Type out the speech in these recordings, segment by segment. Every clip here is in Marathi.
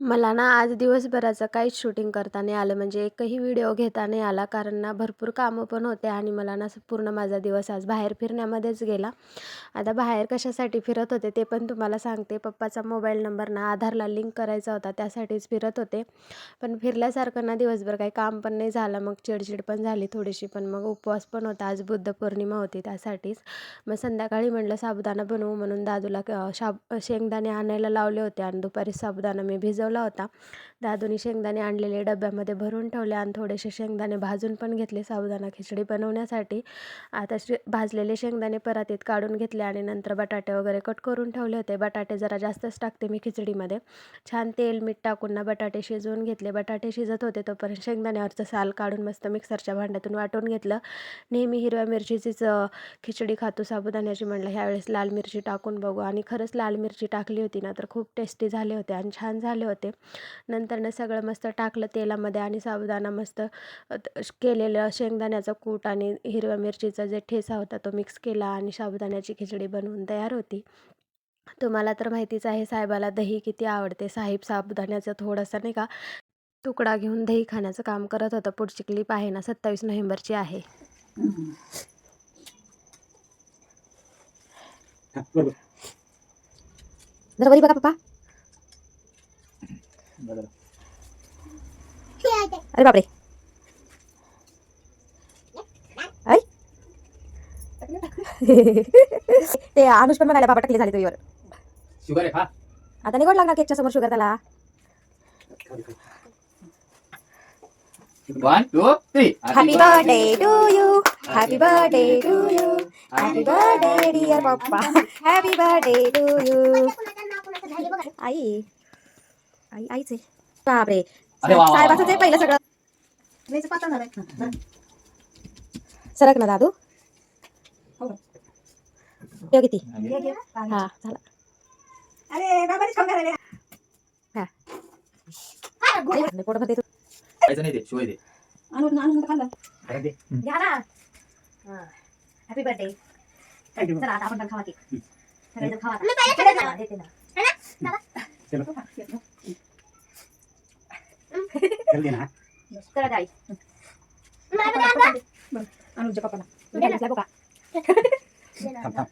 मला ना आज दिवसभराचं काहीच शूटिंग करता नाही आलं म्हणजे एकही व्हिडिओ घेता नाही आला कारण ना भरपूर कामं पण होते आणि मला ना असं पूर्ण माझा दिवस आज बाहेर फिरण्यामध्येच गेला. आता बाहेर कशासाठी फिरत होते ते पण तुम्हाला सांगते. पप्पाचा मोबाईल नंबर ना आधारला लिंक करायचा होता त्यासाठीच फिरत होते. पण फिरल्यासारखं ना दिवसभर काही काम पण नाही झालं मग चिडचिड पण झाली थोडीशी पण मग उपवास पण होता. आज बुद्ध पौर्णिमा होती त्यासाठीच. मग संध्याकाळी म्हटलं साबुदाणा बनवू म्हणून दादूला शाब शेंगदाणे आणायला लावले होते आणि दुपारी साबुदाणा मी भिजव शिजवला होता. दादूनी शेंगदाणे आणलेले डब्यामध्ये भरून ठेवले आणि थोडेसे शेंगदाणे भाजून पण घेतले साबुदाणा खिचडी बनवण्यासाठी. आता शे भाजलेले शेंगदाणे परातीत काढून घेतले आणि नंतर बटाटे वगैरे कट करून ठेवले होते. बटाटे जरा जास्तच टाकते मी खिचडीमध्ये. छान तेल मीठ टाकून ना बटाटे शिजवून घेतले. बटाटे शिजत होते तोपर्यंत शेंगदाण्यावरचं साल काढून मस्त मिक्सरच्या भांड्यातून वाटून घेतलं. नेहमी हिरव्या मिरचीचीच खिचडी खातो साबुदाण्याची म्हणलं ह्यावेळेस लाल मिरची टाकून बघू. आणि खरंच लाल मिरची टाकली होती ना तर खूप टेस्टी झाले होते आणि छान झाले होते. नंतर ना सगळं मस्त टाकलं तेलामध्ये आणि साबुदाणा मस्त केलेलं शेंगदाण्याचं कूट आणि हिरव्या मिरचीचा जे ठेसा होता तो मिक्स केला आणि साबुदाण्याची खिचडी बनवून तयार होती. तुम्हाला तर माहितीच आहे साहेबाला दही किती आवडते. साहेब साबुदाण्याचं थोडंसं नाही का तुकडा घेऊन दही खाण्याचं काम करत होतं. पुढची क्लिप आहे ना सत्तावीस नोव्हेंबरची आहे. हा, बरोबर. बघा पप्पा. अरे बापरे आई ते अनुष पण म्हणाला बाबा टाकले झाले तुझ्यावर शुगर आहे खा आता निवड लागणार केकच्या समोर शुगर त्याला one two three happy birthday to you happy birthday to you happy birthday dear पप्पा हॅपी बर्थडे टू यू आई आई आईच आहे. बापरे. अरे साहेबाचं ते. पहिलं सगळं. सरक ना दादू. ठेव किती हा झाला हा. पोट भरते तू. खायचं नाही ते शिवाय दे. काय ते हॅपी बर्थडे चला आता आपण पण खावा सगळेजण खावा. देते ना. जल्दी ना. पप्पाला बघा. थांब थांब.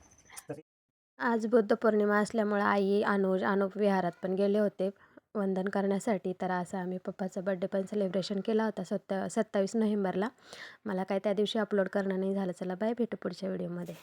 आज बुद्ध पौर्णिमा असल्यामुळं आई अनुज अनुप विहारात पण गेले होते. वंदन करण्यासाठी तर असं आम्ही पप्पाचा बड्डे पण सेलिब्रेशन केला होता सत्ता सत्तावीस नोव्हेंबरला. मला काय त्या दिवशी अपलोड करणं नाही झालं. चला बाय भेटू पुढच्या व्हिडिओमध्ये